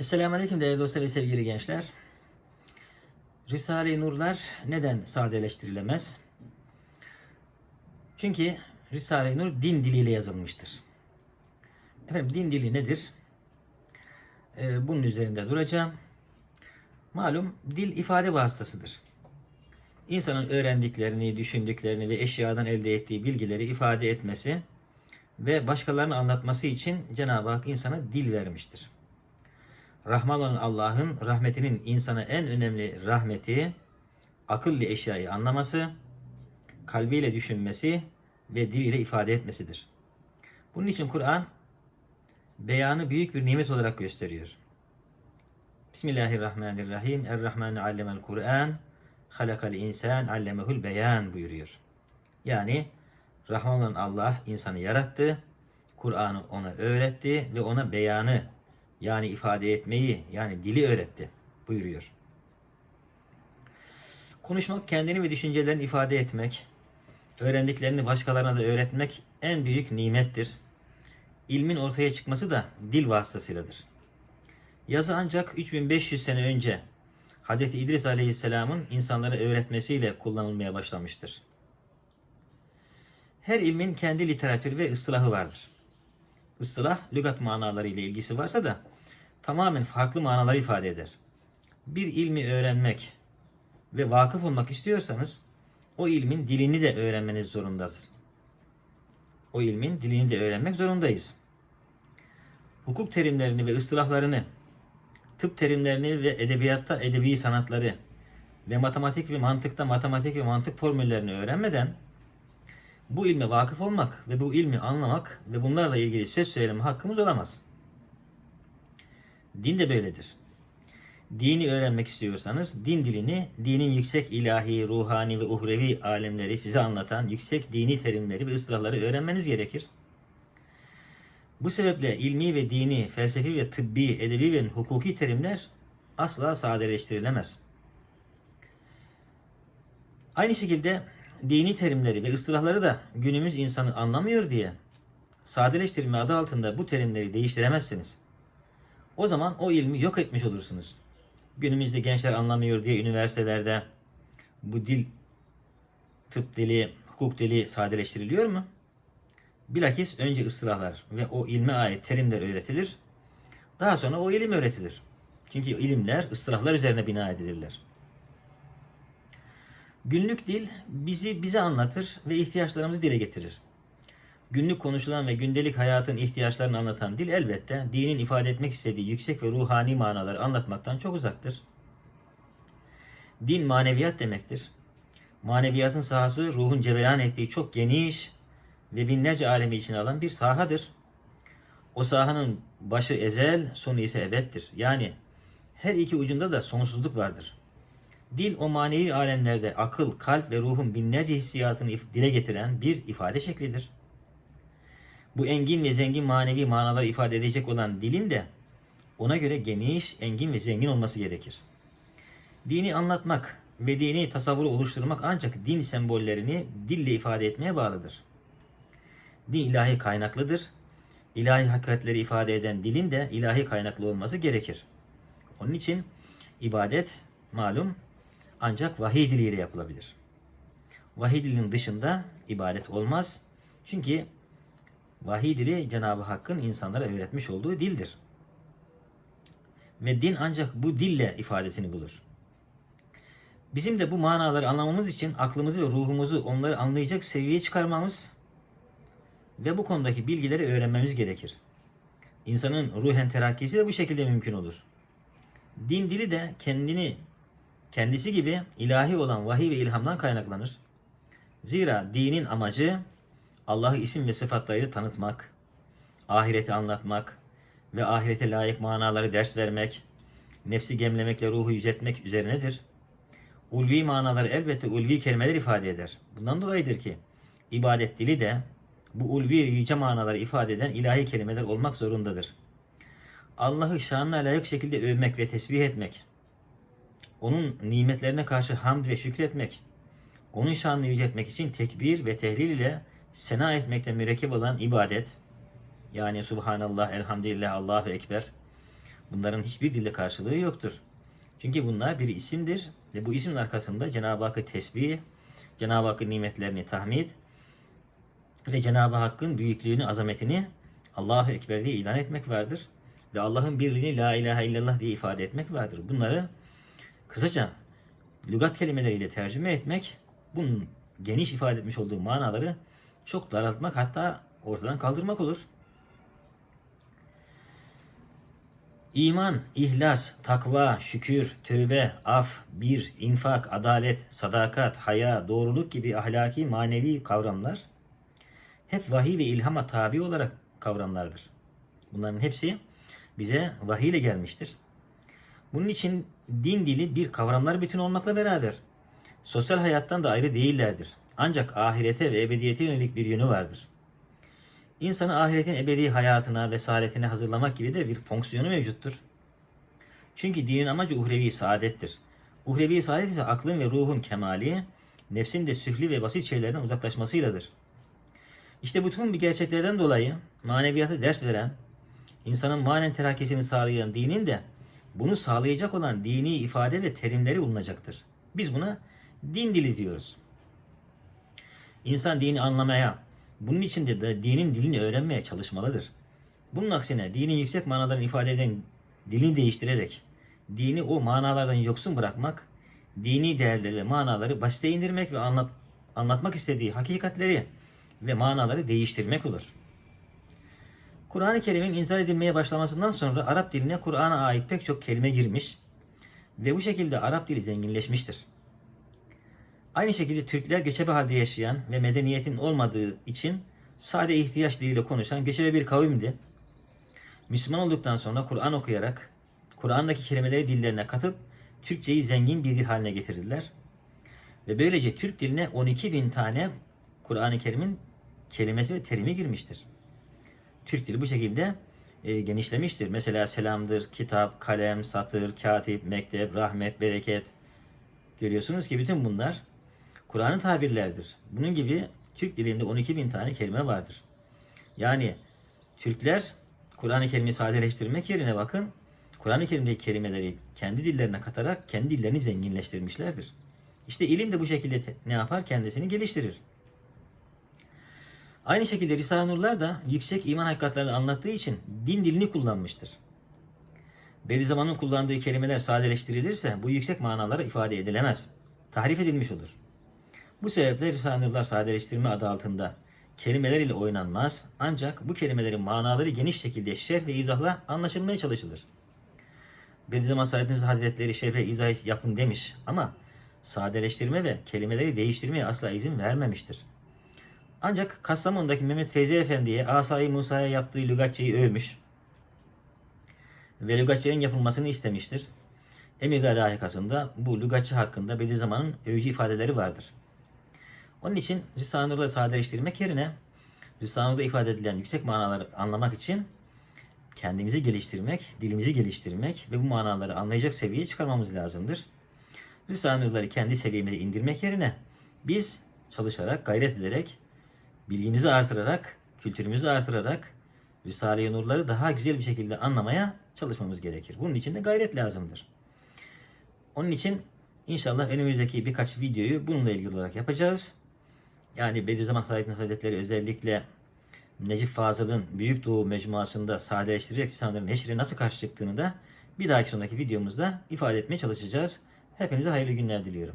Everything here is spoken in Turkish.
Esselamu Aleyküm değerli dostlar ve sevgili gençler. Risale-i Nurlar neden sadeleştirilemez? Çünkü Risale-i Nur din diliyle yazılmıştır. Efendim din dili nedir? Ee, bunun üzerinde duracağım. Malum dil ifade vasıtasıdır. İnsanın öğrendiklerini, düşündüklerini ve eşyadan elde ettiği bilgileri ifade etmesi ve başkalarına anlatması için Cenab-ı Hak insana dil vermiştir. Rahman olan Allah'ın rahmetinin insana en önemli rahmeti akıllı eşyayı anlaması, kalbiyle düşünmesi ve diliyle ifade etmesidir. Bunun için Kur'an beyanı büyük bir nimet olarak gösteriyor. Bismillahirrahmanirrahim. Er-Rahman allemel Kur'an. Halakal insan allemehul beyan buyuruyor. Yani Rahman olan Allah insanı yarattı. Kur'an'ı ona öğretti ve ona beyanı yani ifade etmeyi yani dili öğretti buyuruyor. Konuşmak kendini ve düşüncelerini ifade etmek, öğrendiklerini başkalarına da öğretmek en büyük nimettir. İlmin ortaya çıkması da dil vasıtasıyladır. Yazı ancak 3500 sene önce Hz. İdris Aleyhisselam'ın insanlara öğretmesiyle kullanılmaya başlamıştır. Her ilmin kendi literatürü ve ıstılahı vardır. Istılah, lügat manaları ile ilgisi varsa da tamamen farklı manalar ifade eder. Bir ilmi öğrenmek ve vakıf olmak istiyorsanız o ilmin dilini de öğrenmeniz zorundasınız. O ilmin dilini de öğrenmek zorundayız. Hukuk terimlerini ve ıstılahlarını, tıp terimlerini ve edebiyatta edebi sanatları ve matematik ve mantıkta matematik ve mantık formüllerini öğrenmeden bu ilme vakıf olmak ve bu ilmi anlamak ve bunlarla ilgili söz söyleme hakkımız olamaz. Din de böyledir. Dini öğrenmek istiyorsanız din dilini, dinin yüksek ilahi, ruhani ve uhrevi alemleri size anlatan yüksek dini terimleri ve ıslahları öğrenmeniz gerekir. Bu sebeple ilmi ve dini, felsefi ve tıbbi, edebi ve hukuki terimler asla sadeleştirilemez. Aynı şekilde dini terimleri ve ıstılahları da günümüz insanı anlamıyor diye sadeleştirme adı altında bu terimleri değiştiremezsiniz. O zaman o ilmi yok etmiş olursunuz. Günümüzde gençler anlamıyor diye üniversitelerde bu dil, tıp dili, hukuk dili sadeleştiriliyor mu? Bilakis önce ıstılahlar ve o ilme ait terimler öğretilir. Daha sonra o ilim öğretilir. Çünkü ilimler ıstılahlar üzerine bina edilirler. Günlük dil bizi bize anlatır ve ihtiyaçlarımızı dile getirir. Günlük konuşulan ve gündelik hayatın ihtiyaçlarını anlatan dil elbette dinin ifade etmek istediği yüksek ve ruhani manaları anlatmaktan çok uzaktır. Din maneviyat demektir. Maneviyatın sahası ruhun cevelan ettiği çok geniş ve binlerce alemi içine alan bir sahadır. O sahanın başı ezel, sonu ise ebeddir. Yani her iki ucunda da sonsuzluk vardır. Dil o manevi alemlerde akıl, kalp ve ruhun binlerce hissiyatını dile getiren bir ifade şeklidir. Bu engin ve zengin manevi manaları ifade edecek olan dilin de ona göre geniş, engin ve zengin olması gerekir. Dini anlatmak ve dini tasavvuru oluşturmak ancak din sembollerini dille ifade etmeye bağlıdır. Din ilahi kaynaklıdır. İlahi hakikatleri ifade eden dilin de ilahi kaynaklı olması gerekir. Onun için ibadet malum ancak vahiy diliyle yapılabilir. Vahiy dilinin dışında ibadet olmaz. Çünkü vahiy dili Cenab-ı Hakk'ın insanlara öğretmiş olduğu dildir. Ve din ancak bu dille ifadesini bulur. Bizim de bu manaları anlamamız için aklımızı ve ruhumuzu onları anlayacak seviyeye çıkarmamız ve bu konudaki bilgileri öğrenmemiz gerekir. İnsanın ruhen terakkisi de bu şekilde mümkün olur. Din dili de kendini kendisi gibi ilahi olan vahiy ve ilhamdan kaynaklanır. Zira dinin amacı Allah'ı isim ve sıfatlarıyla tanıtmak, ahireti anlatmak ve ahirete layık manaları ders vermek, nefsi gemlemekle ruhu yüceltmek üzerinedir. Ulvi manaları elbette ulvi kelimeler ifade eder. Bundan dolayıdır ki ibadet dili de bu ulvi ve yüce manaları ifade eden ilahi kelimeler olmak zorundadır. Allah'ı şanına layık şekilde övmek ve tesbih etmek, onun nimetlerine karşı hamd ve şükretmek, onun şanını yüceltmek için tekbir ve tehlil ile sena etmekle mürekkep olan ibadet, yani Subhanallah, Elhamdülillah, Allahu Ekber, Bunların hiçbir dilde karşılığı yoktur. Çünkü bunlar bir isimdir ve bu ismin arkasında Cenab-ı Hakk'ı tesbih, Cenab-ı Hakk'ın nimetlerini tahmid ve Cenab-ı Hakk'ın büyüklüğünü, azametini Allahu Ekber diye ilan etmek vardır. Ve Allah'ın birliğini La ilahe illallah diye ifade etmek vardır. Bunları kısaca lügat kelimeleriyle tercüme etmek, bunun geniş ifade etmiş olduğu manaları çok daraltmak hatta ortadan kaldırmak olur. İman, ihlas, takva, şükür, tövbe, af, bir, infak, adalet, sadakat, haya, doğruluk gibi ahlaki, manevi kavramlar hep vahiy ve ilhama tabi olarak kavramlardır. Bunların hepsi bize vahiy ile gelmiştir. Bunun için din dili bir kavramlar bütün olmakla beraber sosyal hayattan da ayrı değillerdir. Ancak ahirete ve ebediyete yönelik bir yönü vardır. İnsanı ahiretin ebedi hayatına ve saadetine hazırlamak gibi de bir fonksiyonu mevcuttur. Çünkü dinin amacı uhrevi saadettir. Uhrevi saadet ise aklın ve ruhun kemali, nefsin de süfli ve basit şeylerden uzaklaşmasıyladır. İşte bütün bu gerçeklerden dolayı maneviyatı ders veren, insanın manen terakkisini sağlayan dinin de bunu sağlayacak olan dini ifade ve terimleri bulunacaktır. Biz buna din dili diyoruz. İnsan dini anlamaya, bunun için de, dinin dilini öğrenmeye çalışmalıdır. Bunun aksine dinin yüksek manalarını ifade eden dilini değiştirerek dini o manalardan yoksun bırakmak, dini değerleri ve manaları basite indirmek ve anlat, anlatmak istediği hakikatleri ve manaları değiştirmek olur. Kur'an-ı Kerim'in inzal edilmeye başlamasından sonra Arap diline Kur'an'a ait pek çok kelime girmiş ve bu şekilde Arap dili zenginleşmiştir. Aynı şekilde Türkler göçebe halde yaşayan ve medeniyetin olmadığı için sade ihtiyaç diliyle konuşan göçebe bir kavimdi. Müslüman olduktan sonra Kur'an okuyarak Kur'an'daki kelimeleri dillerine katıp Türkçeyi zengin bir dil haline getirdiler. Ve böylece Türk diline 12 bin tane Kur'an-ı Kerim'in kelimesi ve terimi girmiştir. Türk dili bu şekilde e, genişlemiştir. Mesela selamdır, kitap, kalem, satır, katip, mektep, rahmet, bereket. Görüyorsunuz ki bütün bunlar Kur'an'ın tabirlerdir. Bunun gibi Türk dilinde 12 bin tane kelime vardır. Yani Türkler Kur'an-ı Kerim'i sadeleştirmek yerine bakın Kur'an-ı Kerim'deki kelimeleri kendi dillerine katarak kendi dillerini zenginleştirmişlerdir. İşte ilim de bu şekilde ne yapar? Kendisini geliştirir. Aynı şekilde Risale-i Nurlar da yüksek iman hakikatlerini anlattığı için din dilini kullanmıştır. Bediüzzaman'ın kullandığı kelimeler sadeleştirilirse bu yüksek manalara ifade edilemez. Tahrif edilmiş olur. Bu sebeple Risale-i Nurlar sadeleştirme adı altında kelimeler ile oynanmaz ancak bu kelimelerin manaları geniş şekilde şerh ve izahla anlaşılmaya çalışılır. Bediüzzaman Said Hazretleri şerh ve izah yapın demiş ama sadeleştirme ve kelimeleri değiştirmeye asla izin vermemiştir. Ancak Kastamonu'daki Mehmet Feyzi Efendi'ye Asay Musa'ya yaptığı lügatçıyı övmüş ve lügatçının yapılmasını istemiştir. Emirdağ layıkasında bu lügatçı hakkında Bediüzzaman'ın övücü ifadeleri vardır. Onun için Risale-i sadeleştirmek yerine Risale-i ifade edilen yüksek manaları anlamak için kendimizi geliştirmek, dilimizi geliştirmek ve bu manaları anlayacak seviyeye çıkarmamız lazımdır. Risale-i kendi seviyemize indirmek yerine biz çalışarak, gayret ederek, bilgimizi artırarak, kültürümüzü artırarak Risale-i Nur'ları daha güzel bir şekilde anlamaya çalışmamız gerekir. Bunun için de gayret lazımdır. Onun için inşallah önümüzdeki birkaç videoyu bununla ilgili olarak yapacağız. Yani Bediüzzaman Said Hazretleri özellikle Necip Fazıl'ın Büyük Doğu Mecmuası'nda sadeleştirerek lisanların neşri nasıl karşı çıktığını da bir dahaki sonraki videomuzda ifade etmeye çalışacağız. Hepinize hayırlı günler diliyorum.